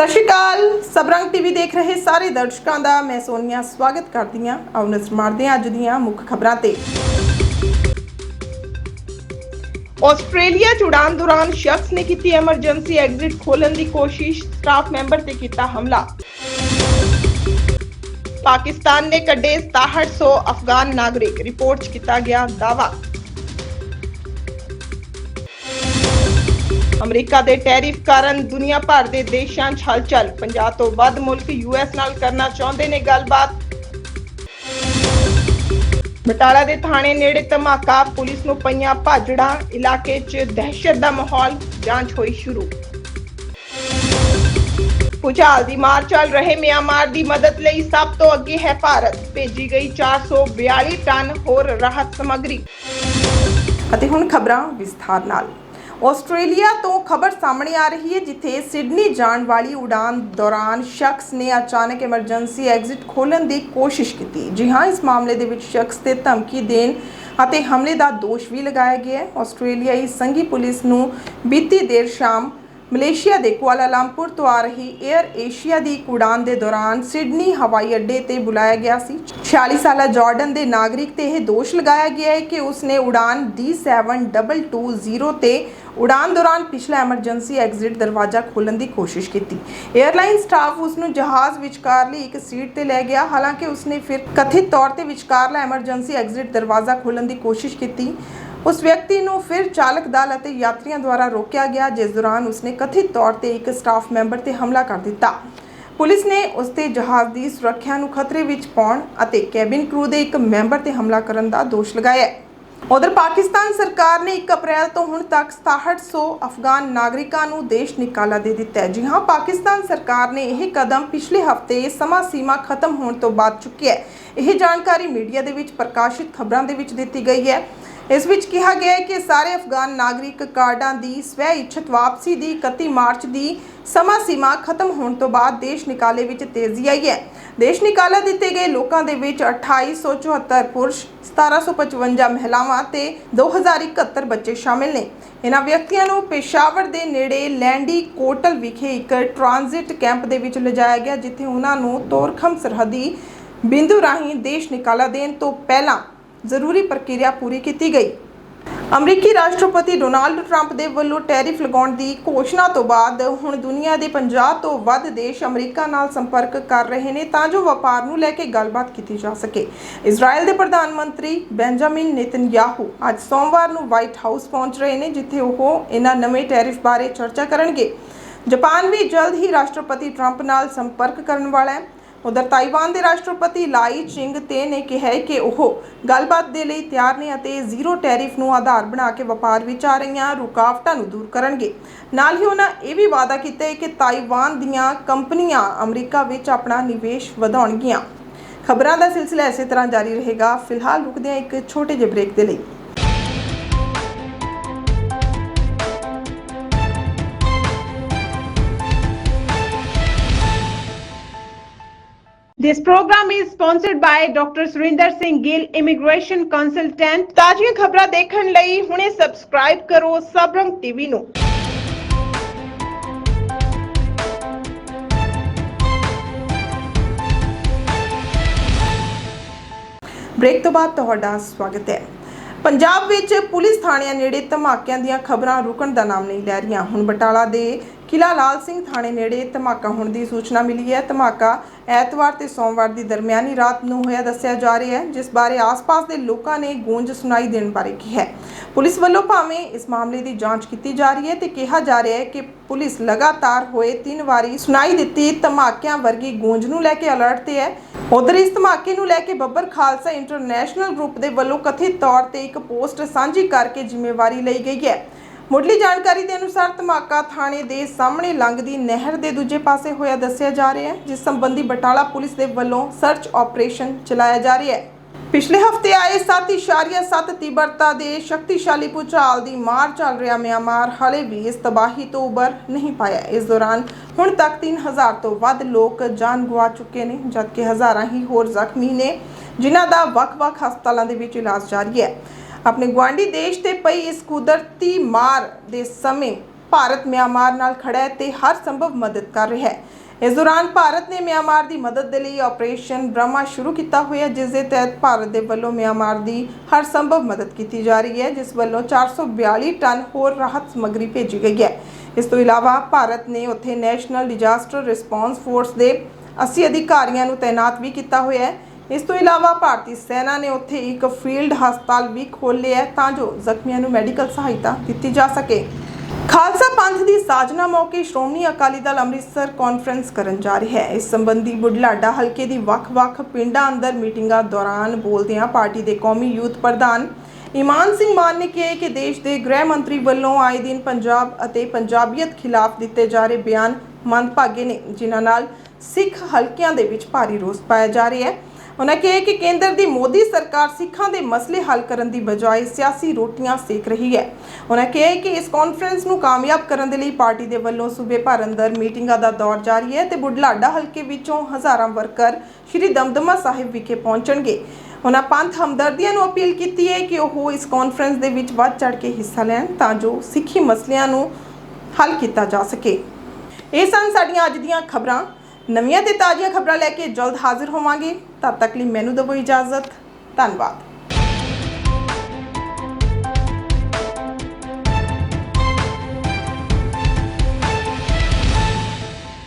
ਸਤਿ ਸ਼੍ਰੀ ਅਕਾਲ। ਸਬਰੰਗ ਟੀਵੀ ਦੇਖ ਰਹੇ ਸਾਰੇ ਦਰਸ਼ਕਾਂ ਦਾ ਮੈਂ ਸੋਨੀਆ ਸਵਾਗਤ ਕਰਦੀ ਹਾਂ। ਆਓ ਨਜ਼ਰ ਮਾਰਦੇ ਹਾਂ ਅੱਜ ਦੀਆਂ ਮੁੱਖ ਖਬਰਾਂ ਤੇ। ਆਸਟ੍ਰੇਲੀਆ ਚ ਉਡਾਨ ਦੌਰਾਨ ਸ਼ਖਸ ਨੇ ਕੀਤੀ ਐਮਰਜੈਂਸੀ ਐਗਜ਼ਿਟ ਖੋਲਣ ਦੀ ਕੋਸ਼ਿਸ਼, ਸਟਾਫ ਮੈਂਬਰ ਤੇ ਕੀਤਾ ਹਮਲਾ। ਪਾਕਿਸਤਾਨ ਨੇ ਕੱਢੇ 6700 ਅਫਗਾਨ ਨਾਗਰਿਕ, ਰਿਪੋਰਟ 'ਚ ਕੀਤਾ ਗਿਆ ਦਾਅਵਾ। ਅਮਰੀਕਾ ਦੇ ਟੈਰਿਫ ਕਾਰਨ ਦੁਨੀਆ ਭਰ ਦੇ ਦੇਸ਼ਾਂ 'ਚ ਹਲਚਲ। 50 ਤੋਂ ਵੱਧ ਮੁਲਕ ਯੂਐਸ ਨਾਲ ਕਰਨਾ ਚਾਹੁੰਦੇ ਨੇ ਗੱਲਬਾਤ। ਬਟਾਲਾ ਦੇ ਥਾਣੇ ਨੇੜੇ ਧਮਾਕਾ, ਪੁਲਿਸ ਨੂੰ ਪਈਆਂ ਭਾਜੜਾਂ, ਇਲਾਕੇ 'ਚ ਦਹਿਸ਼ਤ ਦਾ ਮਾਹੌਲ, ਜਾਂਚ ਹੋਈ ਸ਼ੁਰੂ। ਭੁਚਾਲ ਦੀ ਮਾਰ ਚੱਲ ਰਹੇ ਮਿਆਂਮਾਰ ਦੀ ਮਦਦ ਲਈ ਸਭ ਤੋਂ ਅੱਗੇ ਹੈ ਭਾਰਤ। ਭੇਜੀ ਗਈ 442 ਟਨ ਹੋਰ ਰਾਹਤ ਸਮੱਗਰੀ। ਅਤੇ ਹੁਣ ਖਬਰਾਂ ਵਿਸਥਾਰ ਨਾਲ। ਆਸਟ੍ਰੇਲੀਆ ਤੋਂ ਖਬਰ ਸਾਹਮਣੇ ਆ ਰਹੀ ਹੈ, ਜਿੱਥੇ ਸਿਡਨੀ ਜਾਣ ਵਾਲੀ ਉਡਾਨ ਦੌਰਾਨ ਸ਼ਖਸ ਨੇ ਅਚਾਨਕ ਐਮਰਜੈਂਸੀ ਐਗਜ਼ਿਟ ਖੋਲਣ ਦੀ ਕੋਸ਼ਿਸ਼ ਕੀਤੀ। ਜੀ ਹਾਂ, ਇਸ ਮਾਮਲੇ ਦੇ ਵਿੱਚ ਸ਼ਖਸ ਤੇ ਧਮਕੀ ਦੇਣ ਅਤੇ ਹਮਲੇ ਦਾ ਦੋਸ਼ ਵੀ ਲਗਾਇਆ ਗਿਆ ਹੈ। ਆਸਟ੍ਰੇਲੀਆਈ ਸੰਘੀ ਪੁਲਿਸ ਨੂੰ ਬੀਤੀ ਦੇਰ ਸ਼ਾਮ ਮਲੇਸ਼ੀਆ ਦੇ ਕੁਆਲਾਲੰਪੁਰ ਤੋਂ ਆ ਰਹੀ 에ਅਰ ਏਸ਼ੀਆ ਦੀ ਇੱਕ ਉਡਾਨ ਦੇ ਦੌਰਾਨ ਸਿਡਨੀ ਹਵਾਈ ਅੱਡੇ ਤੇ ਬੁਲਾਇਆ ਗਿਆ ਸੀ। 46 ਸਾਲਾ ਜਾਰਡਨ ਦੇ ਨਾਗਰਿਕ ਤੇ ਇਹ ਦੋਸ਼ ਲਗਾਇਆ ਗਿਆ ਹੈ ਕਿ ਉਸਨੇ ਉਡਾਨ D7220 ਤੇ ਉਡਾਨ ਦੌਰਾਨ ਪਿਛਲਾ ਐਮਰਜੈਂਸੀ ਐਗਜ਼ਿਟ ਦਰਵਾਜ਼ਾ ਖੋਲਣ ਦੀ ਕੋਸ਼ਿਸ਼ ਕੀਤੀ। 에ਅਰਲਾਈਨ ਸਟਾਫ ਉਸ ਨੂੰ ਜਹਾਜ਼ ਵਿਚਕਾਰ ਲਈ ਇੱਕ ਸੀਟ ਤੇ ਲੈ ਗਿਆ, ਹਾਲਾਂਕਿ ਉਸਨੇ ਫਿਰ ਕਥਿਤ ਤੌਰ ਤੇ ਵਿਚਕਾਰਲਾ ਐਮਰਜੈਂਸੀ ਐਗਜ਼ਿਟ ਦਰਵਾਜ਼ਾ ਖੋਲਣ ਦੀ ਕੋਸ਼ਿਸ਼ ਕੀਤੀ। ਉਸ ਵਿਅਕਤੀ ਨੂੰ ਫਿਰ ਚਾਲਕ ਦਲ ਅਤੇ ਯਾਤਰੀਆਂ ਦੁਆਰਾ ਰੋਕਿਆ ਗਿਆ, ਜਿਸ ਦੌਰਾਨ ਉਸਨੇ ਕਥਿਤ ਤੌਰ ਤੇ ਇੱਕ ਸਟਾਫ ਮੈਂਬਰ ਤੇ ਹਮਲਾ ਕਰ ਦਿੱਤਾ। ਪੁਲਿਸ ਨੇ ਉਸ ਤੇ ਜਹਾਜ਼ ਦੀ ਸੁਰੱਖਿਆ ਨੂੰ ਖਤਰੇ ਵਿੱਚ ਪਾਉਣ ਅਤੇ ਕੈਬਿਨ ਕਰੂ ਦੇ ਇੱਕ ਮੈਂਬਰ ਤੇ ਹਮਲਾ ਕਰਨ ਦਾ ਦੋਸ਼ ਲਗਾਇਆ ਹੈ। ਉਧਰ ਪਾਕਿਸਤਾਨ ਸਰਕਾਰ ਨੇ 1 ਅਪ੍ਰੈਲ ਤੋਂ ਹੁਣ ਤੱਕ 6700 ਅਫਗਾਨ ਨਾਗਰਿਕਾਂ ਨੂੰ ਦੇਸ਼ ਨਿਕਾਲਾ ਦੇ ਦਿੱਤਾ ਹੈ। ਜੀ ਹਾਂ, ਪਾਕਿਸਤਾਨ ਸਰਕਾਰ ਨੇ ਇਹ ਕਦਮ ਪਿਛਲੇ ਹਫ਼ਤੇ ਸਮਾਂ ਸੀਮਾ ਖਤਮ ਹੋਣ ਤੋਂ ਬਾਅਦ ਚੁੱਕਿਆ ਹੈ। ਇਹ ਜਾਣਕਾਰੀ ਮੀਡੀਆ ਦੇ ਵਿੱਚ ਪ੍ਰਕਾਸ਼ਿਤ ਖਬਰਾਂ ਦੇ ਵਿੱਚ ਦਿੱਤੀ ਗਈ ਹੈ। ਇਸ ਵਿੱਚ ਕਿਹਾ ਗਿਆ ਹੈ ਕਿ ਸਾਰੇ ਅਫਗਾਨ ਨਾਗਰਿਕ ਕਾਰਡਾਂ ਦੀ ਸਵੈ ਇੱਛਤ ਵਾਪਸੀ ਦੀ 31 ਮਾਰਚ ਦੀ ਸਮਾਂ ਸੀਮਾ ਖਤਮ ਹੋਣ ਤੋਂ ਬਾਅਦ ਦੇਸ਼ ਨਿਕਾਲੇ ਵਿੱਚ ਤੇਜ਼ੀ ਆਈ ਹੈ। ਦੇਸ਼ ਨਿਕਾਲਾ ਦਿੱਤੇ ਗਏ ਲੋਕਾਂ ਦੇ ਵਿੱਚ 2874 ਪੁਰਸ਼ 1755 ਮਹਿਲਾਵਾਂ ਤੇ 2071 ਬੱਚੇ ਸ਼ਾਮਿਲ ਨੇ। ਇਹਨਾਂ ਵਿਅਕਤੀਆਂ ਨੂੰ ਪੇਸ਼ਾਵਰ ਦੇ ਨੇੜੇ ਲੈਂਡੀ ਕੋਟਲ ਵਿਖੇ ਇੱਕ ਟ੍ਰਾਂਜ਼ਿਟ ਕੈਂਪ ਦੇ ਵਿੱਚ ਲਿਜਾਇਆ ਗਿਆ, ਜਿੱਥੇ ਉਹਨਾਂ ਨੂੰ ਤੋਰਖਮ ਸਰਹੱਦੀ ਬਿੰਦੂ ਰਾਹੀਂ ਦੇਸ਼ ਨਿਕਾਲਾ ਦੇਣ ਤੋਂ ਪਹਿਲਾਂ ਜ਼ਰੂਰੀ ਪ੍ਰਕਿਰਿਆ ਪੂਰੀ ਕੀਤੀ ਗਈ। ਅਮਰੀਕੀ ਰਾਸ਼ਟਰਪਤੀ ਡੋਨਾਲਡ ਟਰੰਪ ਦੇ ਵੱਲੋਂ ਟੈਰਿਫ ਲਗਾਉਣ ਦੀ ਘੋਸ਼ਣਾ ਤੋਂ ਬਾਅਦ ਹੁਣ ਦੁਨੀਆ ਦੇ 50 ਤੋਂ ਵੱਧ ਦੇਸ਼ ਅਮਰੀਕਾ ਨਾਲ ਸੰਪਰਕ ਕਰ ਰਹੇ ਨੇ ਤਾਂ ਜੋ ਵਪਾਰ ਨੂੰ ਲੈ ਕੇ ਗੱਲਬਾਤ ਕੀਤੀ ਜਾ ਸਕੇ। ਇਜ਼ਰਾਈਲ ਦੇ ਪ੍ਰਧਾਨ ਮੰਤਰੀ ਬੈਂਜਾਮਿਨ ਨੇਤਨਯਾਹੂ ਅੱਜ ਸੋਮਵਾਰ ਨੂੰ ਵਾਈਟ ਹਾਊਸ ਪਹੁੰਚ ਰਹੇ ਨੇ, ਜਿੱਥੇ ਉਹ ਇਹਨਾਂ ਨਵੇਂ ਟੈਰਿਫ ਬਾਰੇ ਚਰਚਾ ਕਰਨਗੇ। ਜਾਪਾਨ ਵੀ ਜਲਦ ਹੀ ਰਾਸ਼ਟਰਪਤੀ ਟਰੰਪ ਨਾਲ ਸੰਪਰਕ ਕਰਨ ਵਾਲਾ ਹੈ। ਉਧਰ ਤਾਈਵਾਨ ਦੇ ਰਾਸ਼ਟਰਪਤੀ ਲਾਈ ਚਿੰਗ ਤੇ ਨੇ ਕਿਹਾ ਕਿ ਉਹ ਗੱਲਬਾਤ ਦੇ ਲਈ ਤਿਆਰ ਨੇ ਅਤੇ ਜ਼ੀਰੋ ਟੈਰਿਫ ਨੂੰ ਆਧਾਰ ਬਣਾ ਕੇ ਵਪਾਰ ਵਿੱਚ ਆ ਰਹੀਆਂ ਰੁਕਾਵਟਾਂ ਨੂੰ ਦੂਰ ਕਰਨਗੇ। ਨਾਲ ਹੀ ਉਹਨਾਂ ਇਹ ਵੀ ਵਾਅਦਾ ਕੀਤਾ ਹੈ ਕਿ ਤਾਈਵਾਨ ਦੀਆਂ ਕੰਪਨੀਆਂ ਅਮਰੀਕਾ ਵਿੱਚ ਆਪਣਾ ਨਿਵੇਸ਼ ਵਧਾਉਣਗੀਆਂ। ਖਬਰਾਂ ਦਾ ਸਿਲਸਿਲਾ ਇਸੇ ਤਰ੍ਹਾਂ ਜਾਰੀ ਰਹੇਗਾ। ਫਿਲਹਾਲ ਰੁਕਦੇ ਹਾਂ ਇੱਕ ਛੋਟੇ ਜਿਹੇ ਬ੍ਰੇਕ ਦੇ ਲਈ। This program is sponsored by Dr. Surinder Singh Gill, Immigration Consultant. ਤਾਜ਼ੀਆਂ ਖਬਰਾਂ ਦੇਖਣ ਲਈ ਹੁਣੇ ਸਬਸਕ੍ਰਾਈਬ ਕਰੋ ਸਬਰੰਗ ਟੀਵੀ ਨੂੰ। ਬ੍ਰੇਕ ਤੋਂ ਬਾਅਦ ਤੁਹਾਡਾ ਸਵਾਗਤ ਹੈ ਪੰਜਾਬ ਵਿੱਚ ਪੁਲਿਸ ਥਾਣਿਆਂ ਨੇੜੇ ਧਮਾਕਿਆਂ ਦੀਆਂ ਖਬਰਾਂ ਰੁਕਣ ਦਾ ਨਾਮ ਨਹੀਂ ਲੈ ਰਹੀਆਂ ਹੁਣ ਬਟਾਲਾ ਦੇ ਕਿਲਾ ਲਾਲ ਸਿੰਘ ਥਾਣੇ ਨੇੜੇ ਧਮਾਕਾ ਹੋਣ ਦੀ ਸੂਚਨਾ ਮਿਲੀ ਹੈ। ਧਮਾਕਾ ਐਤਵਾਰ ਤੇ ਸੋਮਵਾਰ ਦੀ ਦਰਮਿਆਨੀ ਰਾਤ ਨੂੰ ਹੋਇਆ ਦੱਸਿਆ ਜਾ ਰਿਹਾ ਹੈ, ਜਿਸ ਬਾਰੇ ਆਸ-ਪਾਸ ਦੇ ਲੋਕਾਂ ਨੇ ਗੂੰਜ ਸੁਣਾਈ ਦੇਣ ਬਾਰੇ ਕਿਹਾ ਹੈ। ਪੁਲਿਸ ਵੱਲੋਂ ਭਾਵੇਂ ਇਸ ਮਾਮਲੇ ਦੀ ਜਾਂਚ ਕੀਤੀ ਜਾ ਰਹੀ ਹੈ ਤੇ ਕਿਹਾ ਜਾ ਰਿਹਾ ਹੈ ਕਿ ਪੁਲਿਸ ਲਗਾਤਾਰ ਹੋਏ ਤਿੰਨ ਵਾਰੀ ਸੁਣਾਈ ਦਿੱਤੀ ਧਮਾਕਿਆਂ ਵਰਗੀ ਗੂੰਜ ਨੂੰ ਲੈ ਕੇ ਅਲਰਟ ਤੇ ਹੈ। ਉਧਰ ਇਸ ਧਮਾਕੇ ਨੂੰ ਲੈ ਕੇ ਬੱਬਰ ਖਾਲਸਾ ਇੰਟਰਨੈਸ਼ਨਲ ਗਰੁੱਪ ਦੇ ਵੱਲੋਂ ਕਥਿਤ ਤੌਰ ਤੇ ਇੱਕ ਪੋਸਟ ਸਾਂਝੀ ਕਰਕੇ ਜ਼ਿੰਮੇਵਾਰੀ ਲਈ ਗਈ ਹੈ। ਮੁੱਢਲੀ ਜਾਣਕਾਰੀ ਦੇ ਅਨੁਸਾਰ ਧਮਾਕਾ ਥਾਣੇ ਦੇ ਸਾਹਮਣੇ ਲੰਘਦੀ ਨਹਿਰ ਦੇ ਦੂਜੇ ਪਾਸੇ ਹੋਇਆ ਦੱਸਿਆ ਜਾ ਰਿਹਾ ਹੈ, ਜਿਸ ਸੰਬੰਧੀ ਬਟਾਲਾ ਪੁਲਿਸ ਦੇ ਵੱਲੋਂ ਸਰਚ ਆਪਰੇਸ਼ਨ ਚਲਾਇਆ ਜਾ ਰਿਹਾ ਹੈ। ਪਿਛਲੇ ਹਫ਼ਤੇ ਆਏ 7.7 ਤੀਬਰਤਾ ਦੇ ਸ਼ਕਤੀਸ਼ਾਲੀ ਭੂਚਾਲ ਦੀ ਮਾਰ ਚੱਲ ਰਿਹਾ ਮਿਆਂਮਾਰ, ਹਾਲੇ ਵੀ ਇਸ ਤਬਾਹੀ ਤੋਂ ਉਬਰ ਨਹੀਂ ਪਾਇਆ। ਇਸ ਦੌਰਾਨ ਹੁਣ ਤੱਕ 3000 ਤੋਂ ਵੱਧ ਲੋਕ ਜਾਨ ਗਵਾ ਚੁੱਕੇ ਨੇ, ਜਦਕਿ ਹਜ਼ਾਰਾਂ ਹੀ ਹੋਰ ਜ਼ਖਮੀ ਨੇ, ਜਿਨ੍ਹਾਂ ਦਾ ਵੱਖ-ਵੱਖ ਹਸਪਤਾਲਾਂ ਦੇ ਵਿੱਚ ਇਲਾਜ ਜਾਰੀ ਹੈ। ਆਪਣੇ ਗੁਆਂਢੀ ਦੇਸ਼ ਤੇ ਪਈ ਇਸ ਕੁਦਰਤੀ ਮਾਰ ਦੇ ਸਮੇਂ ਭਾਰਤ ਮਿਆਂਮਾਰ ਨਾਲ ਖੜਾ ਹੈ ਤੇ ਹਰ ਸੰਭਵ ਮਦਦ ਕਰ ਰਿਹਾ ਹੈ। ਇਸ ਦੌਰਾਨ ਭਾਰਤ ਨੇ ਮਿਆਂਮਾਰ ਦੀ ਮਦਦ ਦੇ ਲਈ ਆਪਰੇਸ਼ਨ ਬ੍ਰਹਮਾ ਸ਼ੁਰੂ ਕੀਤਾ ਹੋਇਆ ਜਿਸ ਦੇ ਤਹਿਤ ਭਾਰਤ ਦੇ ਵੱਲੋਂ ਮਿਆਂਮਾਰ ਦੀ ਹਰ ਸੰਭਵ ਮਦਦ ਕੀਤੀ ਜਾ ਰਹੀ ਹੈ, ਜਿਸ ਵੱਲੋਂ 442 ਟਨ ਹੋਰ ਰਾਹਤ ਸਮੱਗਰੀ ਭੇਜੀ ਗਈ ਹੈ। ਇਸ ਤੋਂ ਇਲਾਵਾ ਭਾਰਤ ਨੇ ਉੱਥੇ ਨੈਸ਼ਨਲ ਡਿਜ਼ਾਸਟਰ ਰਿਸਪਾਂਸ ਫੋਰਸ ਦੇ 80 ਅਧਿਕਾਰੀਆਂ ਨੂੰ ਤਾਇਨਾਤ ਵੀ ਕੀਤਾ ਹੋਇਆ ਹੈ। ਇਸ ਤੋਂ ਇਲਾਵਾ ਭਾਰਤੀ ਸੈਨਾ ਨੇ ਉੱਥੇ ਇੱਕ ਫੀਲਡ ਹਸਪਤਾਲ ਵੀ ਖੋਲ੍ਹਿਆ ਤਾਂ ਜੋ ਜ਼ਖਮੀਆਂ ਨੂੰ ਮੈਡੀਕਲ ਸਹਾਇਤਾ ਦਿੱਤੀ ਜਾ ਸਕੇ। ਖਾਲਸਾ ਪੰਥ ਦੀ ਸਾਜਨਾ ਮੌਕੇ ਸ਼੍ਰੋਮਣੀ ਅਕਾਲੀ ਦਲ ਅੰਮ੍ਰਿਤਸਰ ਕਾਨਫਰੰਸ ਕਰਨ ਜਾ ਰਿਹਾ ਹੈ। ਇਸ ਸੰਬੰਧੀ ਬੁਢਲਾਡਾ ਹਲਕੇ ਦੀ ਵੱਖ-ਵੱਖ ਪਿੰਡਾਂ ਅੰਦਰ ਮੀਟਿੰਗਾਂ ਦੌਰਾਨ ਬੋਲਦਿਆਂ ਪਾਰਟੀ ਦੇ ਕੌਮੀ ਯੂਥ ਪ੍ਰਧਾਨ ਇਮਾਨ ਸਿੰਘ ਮਾਨ ਨੇ ਕਿਹਾ ਕਿ ਦੇਸ਼ ਦੇ ਗ੍ਰਹਿ ਮੰਤਰੀ ਵੱਲੋਂ ਆਏ ਦਿਨ ਪੰਜਾਬ ਅਤੇ ਪੰਜਾਬੀਅਤ ਖਿਲਾਫ ਦਿੱਤੇ ਜਾ ਰਹੇ ਬਿਆਨ ਮੰਦਭਾਗੇ ਨੇ, ਜਿਨ੍ਹਾਂ ਨਾਲ ਸਿੱਖ ਹਲਕਿਆਂ ਦੇ ਵਿੱਚ ਭਾਰੀ ਰੋਸ ਪਾਇਆ ਜਾ ਰਿਹਾ ਹੈ। ਉਹਨਾਂ ਕਿਹਾ ਕਿ ਕੇਂਦਰ ਦੀ ਮੋਦੀ ਸਰਕਾਰ ਸਿੱਖਾਂ ਦੇ ਮਸਲੇ ਹੱਲ ਕਰਨ ਦੀ ਬਜਾਏ ਸਿਆਸੀ ਰੋਟੀਆਂ ਸੇਕ ਰਹੀ ਹੈ। ਉਹਨਾਂ ਕਿਹਾ ਕਿ ਇਸ ਕਾਨਫਰੰਸ ਨੂੰ ਕਾਮਯਾਬ ਕਰਨ ਦੇ ਲਈ ਪਾਰਟੀ ਦੇ ਵੱਲੋਂ ਸੂਬੇ ਭਰ ਅੰਦਰ ਮੀਟਿੰਗਾਂ ਦਾ ਦੌਰ ਜਾਰੀ ਹੈ ਤੇ ਬੁਢਲਾਡਾ ਹਲਕੇ ਵਿੱਚੋਂ ਹਜ਼ਾਰਾਂ ਵਰਕਰ ਸ਼੍ਰੀ ਦਮਦਮਾ ਸਾਹਿਬ ਵਿਖੇ ਪਹੁੰਚਣਗੇ। ਉਹਨਾਂ ਪੰਥ ਹਮਦਰਦੀਆਂ ਨੂੰ ਅਪੀਲ ਕੀਤੀ ਹੈ ਕਿ ਉਹ ਇਸ ਕਾਨਫਰੰਸ ਦੇ ਵਿੱਚ ਵੱਧ ਚੜ ਕੇ ਹਿੱਸਾ ਲੈਣ ਤਾਂ ਜੋ ਸਿੱਖੀ ਮਸਲਿਆਂ ਨੂੰ ਹੱਲ ਕੀਤਾ ਜਾ ਸਕੇ। ਇਹ ਸਨ ਸਾਡੀਆਂ ਅੱਜ ਦੀਆਂ ਖਬਰਾਂ। ਨਵੀਆਂ ਤੇ ਤਾਜ਼ੀਆਂ ਖਬਰਾਂ ਲੈ ਕੇ ਜਲਦ ਹਾਜ਼ਰ ਹੋਵਾਂਗੇ। ਤਦ ਤੱਕ ਲਈ ਮੈਨੂੰ ਦਿਓ ਇਜਾਜ਼ਤ। ਧੰਨਵਾਦ।